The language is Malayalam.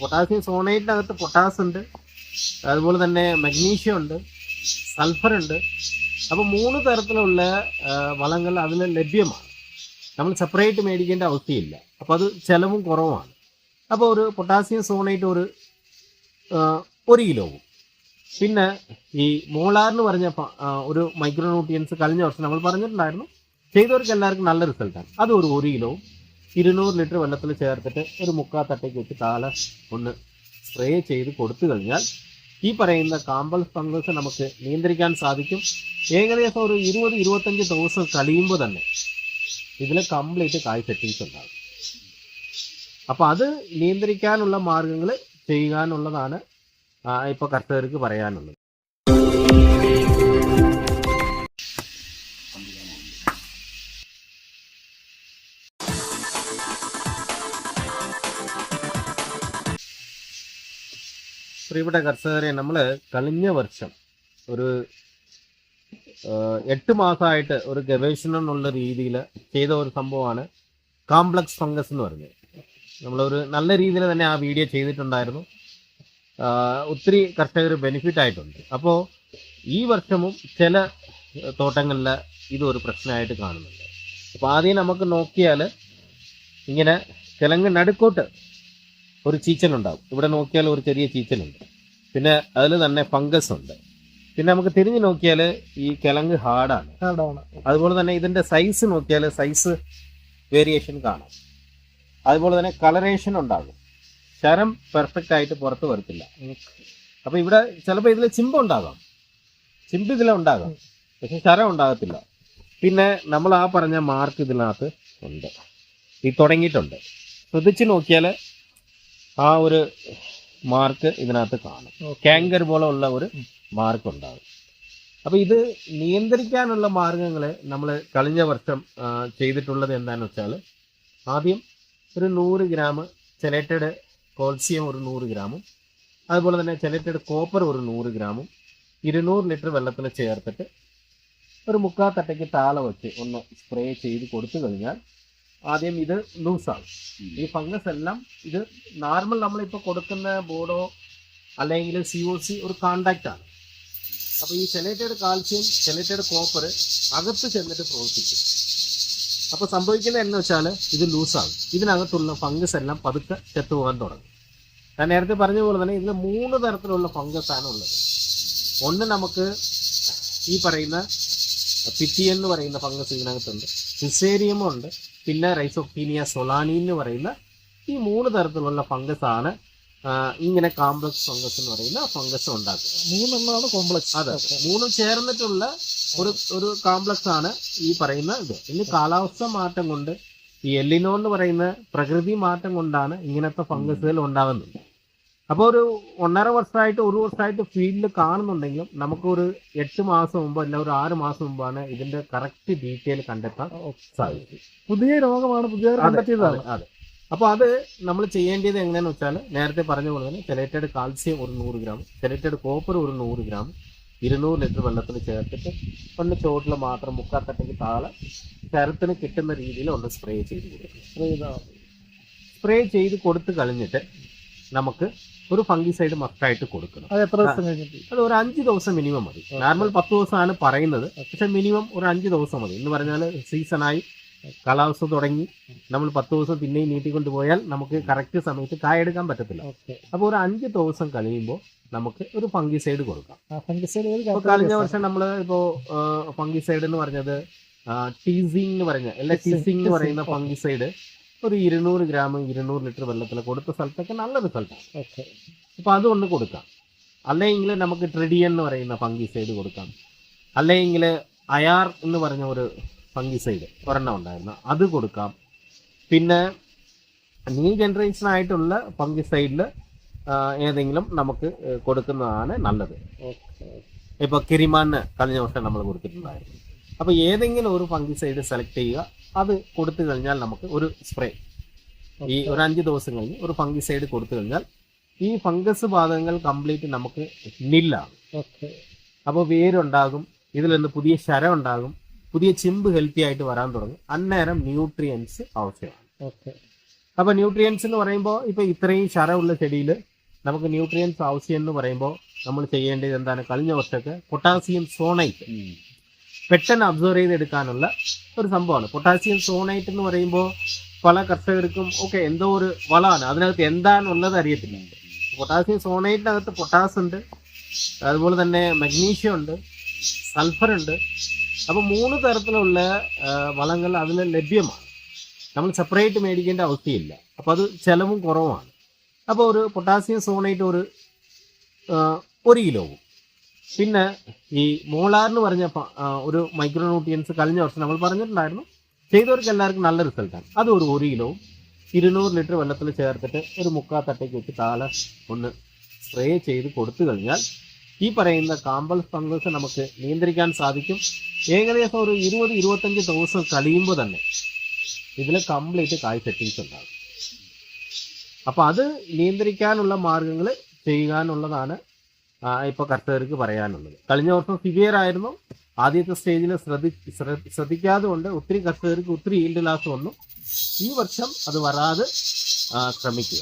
പൊട്ടാസ്യം സോണൈറ്റിനകത്ത് പൊട്ടാസ് ഉണ്ട്. അതുപോലെ തന്നെ മഗ്നീഷ്യം ഉണ്ട്. സൾഫർ ഉണ്ട്. അപ്പോൾ മൂന്ന് തരത്തിലുള്ള വളങ്ങൾ അതിൽ ലഭ്യമാണ്. നമ്മൾ സെപ്പറേറ്റ് മേടിക്കേണ്ട അവസ്ഥയില്ല. അപ്പോൾ അത് ചിലവും കുറവാണ്. അപ്പോൾ ഒരു പൊട്ടാസ്യം സോണൈറ്റ് ഒരു ഒരു കിലോവും പിന്നെ ഈ മോളാർ എന്ന് പറഞ്ഞ ഒരു മൈക്രോ ന്യൂട്രിയൻസ് കഴിഞ്ഞ വർഷം നമ്മൾ പറഞ്ഞിട്ടുണ്ടായിരുന്നു. ചെയ്തവർക്ക് എല്ലാവർക്കും നല്ല റിസൾട്ടാണ് അത് ഒരു ഒരു കിലോവും ഇരുന്നൂറ് ലിറ്റർ വെള്ളത്തിൽ ചേർത്തിട്ട് ഒരു മുക്കാൽ തട്ടയ്ക്ക് വെച്ച് താല ഒന്ന് സ്പ്രേ ചെയ്ത് കൊടുത്തു കഴിഞ്ഞാൽ ഈ പറയുന്ന കാമ്പൽ ഫംഗസ് നമുക്ക് നിയന്ത്രിക്കാൻ സാധിക്കും. ഏകദേശം ഒരു ഇരുപത് ഇരുപത്തഞ്ച് ദിവസം കഴിയുമ്പോൾ തന്നെ ഇതിൽ കംപ്ലീറ്റ് കായ് സെറ്റിങ്സ് ഉണ്ടാകും. അപ്പോൾ അത് നിയന്ത്രിക്കാനുള്ള മാർഗങ്ങൾ ചെയ്യാനുള്ളതാണ് ഇപ്പോൾ കർഷകർക്ക് പറയാനുള്ളത്. പ്രിയപ്പെട്ട കർഷകരെ നമ്മൾ കഴിഞ്ഞ വർഷം ഒരു എട്ട് മാസമായിട്ട് ഒരു ഗവേഷണം എന്നുള്ള രീതിയിൽ ചെയ്ത ഒരു സംഭവമാണ് കോംപ്ലക്സ് ഫംഗസ് എന്ന് പറഞ്ഞത് നമ്മളൊരു നല്ല രീതിയിൽ തന്നെ ആ വീഡിയോ ചെയ്തിട്ടുണ്ടായിരുന്നു. ഒത്തിരി കർഷകർ ബെനിഫിറ്റ് ആയിട്ടുണ്ട്. അപ്പോൾ ഈ വർഷവും ചില തോട്ടങ്ങളിൽ ഇതൊരു പ്രശ്നമായിട്ട് കാണുന്നുണ്ട്. അപ്പോൾ ആദ്യം നമുക്ക് നോക്കിയാൽ ഇങ്ങനെ കിഴങ്ങ് നടുക്കോട്ട് ഒരു ചീച്ചലുണ്ടാവും. ഇവിടെ നോക്കിയാൽ ഒരു ചെറിയ ചീച്ചലുണ്ട്. പിന്നെ അതിൽ തന്നെ ഫംഗസ് ഉണ്ട്. പിന്നെ നമുക്ക് തിരിഞ്ഞു നോക്കിയാൽ ഈ കിഴങ്ങ് ഹാർഡാണ്. ഹാർഡാണ്. അതുപോലെ തന്നെ ഇതിന്റെ സൈസ് നോക്കിയാൽ സൈസ് വേരിയേഷൻ കാണാം. അതുപോലെ തന്നെ കളറേഷൻ ഉണ്ടാകും. ശരം പെർഫെക്റ്റ് ആയിട്ട് പുറത്ത് വരത്തില്ല. അപ്പോൾ ഇവിടെ ചിലപ്പോൾ ഇതിൽ ചിമ്പ് ഉണ്ടാകാം. ചിമ്പ് ഇതിലുണ്ടാകാം പക്ഷെ ശരം ഉണ്ടാകത്തില്ല. പിന്നെ നമ്മൾ ആ പറഞ്ഞ മാർക്ക് ഇതിനകത്ത് ഉണ്ട്. ഈ തുടങ്ങിയിട്ടുണ്ട്. ശ്രദ്ധിച്ച് നോക്കിയാൽ ആ ഒരു മാർക്ക് ഇതിനകത്ത് കാണും. കാങ്കർ പോലെ ഉള്ള ഒരു മാർക്ക് ഉണ്ടാകും. അപ്പോൾ ഇത് നിയന്ത്രിക്കാനുള്ള മാർഗങ്ങൾ നമ്മൾ കഴിഞ്ഞ വർഷം ചെയ്തിട്ടുള്ളത് എന്താണെന്ന് വെച്ചാൽ ആദ്യം ഒരു നൂറ് ഗ്രാം ചെലേറ്റഡ് കോൾസ്യം ഒരു നൂറ് ഗ്രാമും അതുപോലെ തന്നെ ചെലേറ്റഡ് കോപ്പർ ഒരു നൂറ് ഗ്രാമും ഇരുന്നൂറ് ലിറ്റർ വെള്ളത്തിൽ ചേർത്തിട്ട് ഒരു മുക്കാൽ തട്ടയ്ക്ക് താള വെച്ച് ഒന്ന് സ്പ്രേ ചെയ്ത് കൊടുത്തു കഴിഞ്ഞാൽ ആദ്യം ഇത് ലൂസാകും. ഈ ഫംഗസ് എല്ലാം ഇത് നോർമൽ നമ്മളിപ്പോൾ കൊടുക്കുന്ന ബോർഡോ അല്ലെങ്കിൽ സി ഒ സി ഒരു കോണ്ടാക്റ്റ് ആണ്. അപ്പോൾ ഈ സെലേറ്റഡ് കാൽസ്യം സെലേറ്റഡ് കോപ്പർ അകത്ത് ചെന്നിട്ട് പ്രവർത്തിക്കും. അപ്പോൾ സംഭവിക്കുന്നത് എന്ന് വെച്ചാൽ ഇത് ലൂസാകും. ഇതിനകത്തുള്ള ഫംഗസ് എല്ലാം പതുക്കെ ചെത്തുപോകാൻ തുടങ്ങും. ഞാൻ നേരത്തെ പറഞ്ഞ പോലെ തന്നെ ഇതിൽ മൂന്ന് തരത്തിലുള്ള ഫംഗസ് ആണ് ഉള്ളത്. ഒന്ന് നമുക്ക് ഈ പറയുന്ന പിറ്റി എന്ന് പറയുന്ന ഫംഗസ് ഇതിനകത്തുണ്ട്. ഫിസേരിയം ഉണ്ട് പിന്നെ റൈസോഫീനിയ സൊലാനി എന്ന് പറയുന്ന ഈ മൂന്ന് തരത്തിലുള്ള ഫംഗസ് ആണ്. ഇങ്ങനെ കോംപ്ലക്സ് ഫംഗസ് എന്ന് പറയുന്ന ഫംഗസ് ഉണ്ടാക്കുക. മൂന്നെണ്ണമാണ് കോംപ്ലക്സ് അതെ മൂന്നും ചേർന്നിട്ടുള്ള ഒരു ഒരു കോംപ്ലക്സ് ആണ് ഈ പറയുന്ന ഇത്. ഇനി കാലാവസ്ഥ മാറ്റം കൊണ്ട് ഈ എല്ലിനോ എന്ന് പറയുന്ന പ്രകൃതി മാറ്റം കൊണ്ടാണ് ഇങ്ങനത്തെ ഫംഗസുകൾ ഉണ്ടാകുന്നത്. അപ്പോൾ ഒരു ഒന്നര വർഷമായിട്ട് ഒരു വർഷമായിട്ട് ഫീൽഡിൽ കാണുന്നുണ്ടെങ്കിലും നമുക്കൊരു എട്ട് മാസം മുമ്പ് അല്ല ഒരു ആറ് മാസം മുമ്പാണ് ഇതിന്റെ കറക്റ്റ് ഡീറ്റെയിൽ കണ്ടെത്താൻ സാധിക്കും പുതിയ രോഗമാണ് പുതിയ കണ്ടെത്തിയതാണ്. അതെ, അപ്പോൾ അത് നമ്മൾ ചെയ്യേണ്ടത് എങ്ങനെയാന്ന് വെച്ചാൽ നേരത്തെ പറഞ്ഞ പോലെ തന്നെ സെലക്റ്റഡ് കാൽസ്യം ഒരു നൂറ് ഗ്രാം സെലക്റ്റഡ് കോപ്പർ ഒരു നൂറ് ഗ്രാം ഇരുന്നൂറ് ലിറ്റർ വെള്ളത്തിൽ ചേർത്തിട്ട് ഒന്ന് ചോട്ടിൽ മാത്രം മുക്കാത്തട്ടയ്ക്ക് താഴെ തരത്തിന് കിട്ടുന്ന രീതിയിൽ ഒന്ന് സ്പ്രേ ചെയ്ത് കൊടുക്കുക സ്പ്രേ ചെയ്ത് കൊടുത്ത് കഴിഞ്ഞിട്ട് നമുക്ക് ഒരു ഫംഗിസൈഡ് മസ്റ്റായിട്ട് കൊടുക്കണം. അത് എത്ര ദിവസം കഴിഞ്ഞിട്ട്? അത് ഒരു അഞ്ച് ദിവസം മിനിമം മതി. നോർമൽ പത്ത് ദിവസമാണ് പറയുന്നത്. പക്ഷെ മിനിമം ഒരു അഞ്ച് ദിവസം മതി. എന്ന് പറഞ്ഞാൽ സീസണായി കാലാവസ്ഥ തുടങ്ങി. നമ്മൾ പത്ത് ദിവസം പിന്നെയും നീട്ടിക്കൊണ്ട് പോയാൽ നമുക്ക് കറക്റ്റ് സമയത്ത് കായെടുക്കാൻ പറ്റത്തില്ല. ഓക്കെ. അപ്പോൾ ഒരു അഞ്ച് ദിവസം കഴിയുമ്പോൾ നമുക്ക് ഒരു ഫംഗിസൈഡ് കൊടുക്കാം. ഇപ്പോൾ കഴിഞ്ഞ വർഷം നമ്മൾ ഇപ്പോൾ ഫംഗിസൈഡ് എന്ന് പറഞ്ഞത് ടീസിങ് എന്ന് പറഞ്ഞ അല്ല ടീസിങ് എന്ന് പറയുന്ന ഫംഗിസൈഡ് ഒരു ഇരുന്നൂറ് ഗ്രാം ഇരുന്നൂറ് ലിറ്റർ വെള്ളത്തിൽ കൊടുത്ത സ്ഥലത്തൊക്കെ നല്ല റിസൾട്ടാണ് ഓക്കെ. അപ്പോൾ അതൊന്ന് കൊടുക്കാം. അല്ലെങ്കിൽ നമുക്ക് ട്രിഡിയൻ എന്ന് പറയുന്ന ഫംഗിസൈഡ് കൊടുക്കാം. അല്ലെങ്കിൽ അയാർ എന്ന് പറഞ്ഞ ഒരു ഫംഗിസൈഡ് ഒരെണ്ണം ഉണ്ടായിരുന്നു. അത് കൊടുക്കാം. പിന്നെ ന്യൂ ജനറേഷൻ ആയിട്ടുള്ള ഫംഗിസൈഡിൽ ഏതെങ്കിലും നമുക്ക് കൊടുക്കുന്നതാണ് നല്ലത്. ഓക്കെ. ഇപ്പോൾ കിരിമാന് കഴിഞ്ഞ വർഷം നമ്മൾ കൊടുത്തിട്ടുണ്ടായിരുന്നു. അപ്പോൾ ഏതെങ്കിലും ഒരു ഫംഗിസൈഡ് സെലക്ട് ചെയ്യുക. അത് കൊടുത്തു കഴിഞ്ഞാൽ നമുക്ക് ഒരു സ്പ്രേ ഈ ഒരു അഞ്ച് ദിവസം കഴിഞ്ഞ് ഒരു ഫംഗിസൈഡ് കൊടുത്തു കഴിഞ്ഞാൽ ഈ ഫംഗസ് ബാധകങ്ങൾ കംപ്ലീറ്റ് നമുക്ക് നില്ലാണ് അപ്പോൾ വേരുണ്ടാകും. ഇതിൽ നിന്ന് പുതിയ ശരം ഉണ്ടാകും പുതിയ ചിമ്പ് ഹെൽത്തി ആയിട്ട് വരാൻ തുടങ്ങും. അന്നേരം ന്യൂട്രിയൻസ് ആവശ്യമാണ്. അപ്പോൾ അപ്പൊ ന്യൂട്രിയൻസ് എന്ന് പറയുമ്പോൾ ഇപ്പൊ ഇത്രയും ശരമുള്ള ചെടിയിൽ നമുക്ക് ന്യൂട്രിയൻസ് ആവശ്യം എന്ന് പറയുമ്പോൾ നമ്മൾ ചെയ്യേണ്ടത് എന്താണ്? കഴിഞ്ഞ വർഷമൊക്കെ പൊട്ടാസ്യം സോണൈറ്റ് പെട്ടെന്ന് അബ്സോർവ് ചെയ്തെടുക്കാനുള്ള ഒരു സംഭവമാണ്. പൊട്ടാസ്യം സോണൈറ്റ് എന്ന് പറയുമ്പോൾ പല കർഷകർക്കും ഒക്കെ എന്തോ ഒരു വളമാണ്. അതിനകത്ത് എന്താണുള്ളത് അറിയത്തില്ല. പൊട്ടാസ്യം സോണൈറ്റിനകത്ത് പൊട്ടാസ് ഉണ്ട്. അതുപോലെ തന്നെ മഗ്നീഷ്യം ഉണ്ട്. സൾഫർ ഉണ്ട്. അപ്പോൾ മൂന്ന് തരത്തിലുള്ള വളങ്ങൾ അതിൽ ലഭ്യമാണ്. നമ്മൾ സെപ്പറേറ്റ് മേടിക്കേണ്ട അവസ്ഥയില്ല. അപ്പോൾ അത് ചിലവും കുറവാണ്. അപ്പോൾ ഒരു പൊട്ടാസ്യം സോണൈറ്റ് ഒരു ഒരു കിലോവും. പിന്നെ ഈ മോളാർ എന്ന് പറഞ്ഞ ഒരു മൈക്രോ ന്യൂട്രിയൻസ് കഴിഞ്ഞ വർഷം നമ്മൾ പറഞ്ഞിട്ടുണ്ടായിരുന്നു. ചെയ്തവർക്ക് എല്ലാവർക്കും നല്ല റിസൾട്ടാണ് അത് ഒരു ഒരു കിലോവും ഇരുന്നൂറ് ലിറ്റർ വെള്ളത്തിൽ ചേർത്തിട്ട് ഒരു മുക്കാൽ തട്ടയ്ക്ക് വെച്ച് താഴെ ഒന്ന് സ്പ്രേ ചെയ്ത് കൊടുത്തു കഴിഞ്ഞാൽ ഈ പറയുന്ന കാമ്പൽ ഫംഗസ് നമുക്ക് നിയന്ത്രിക്കാൻ സാധിക്കും. ഏകദേശം ഒരു ഇരുപത് ഇരുപത്തഞ്ച് ദിവസം കഴിയുമ്പോൾ തന്നെ ഇതിൽ കംപ്ലീറ്റ് കായ് സെറ്റിങ്സ് ഉണ്ടാകും. അപ്പോൾ അത് നിയന്ത്രിക്കാനുള്ള മാർഗങ്ങൾ ചെയ്യാനുള്ളതാണ് ആ, ഇപ്പൊ കർഷകർക്ക് പറയാനുള്ളത്. കഴിഞ്ഞ വർഷം സിവിയർ ആയിരുന്നു. ആദ്യത്തെ സ്റ്റേജിൽ ശ്രദ്ധി ശ്ര- ശ്രദ്ധിക്കാതെ കൊണ്ട് ഒത്തിരി കർഷകർക്ക് ഒത്തിരി ഈൽഡ് ലാസ് വന്നു. ഈ വർഷം അത് വരാതെ ശ്രമിക്കുക.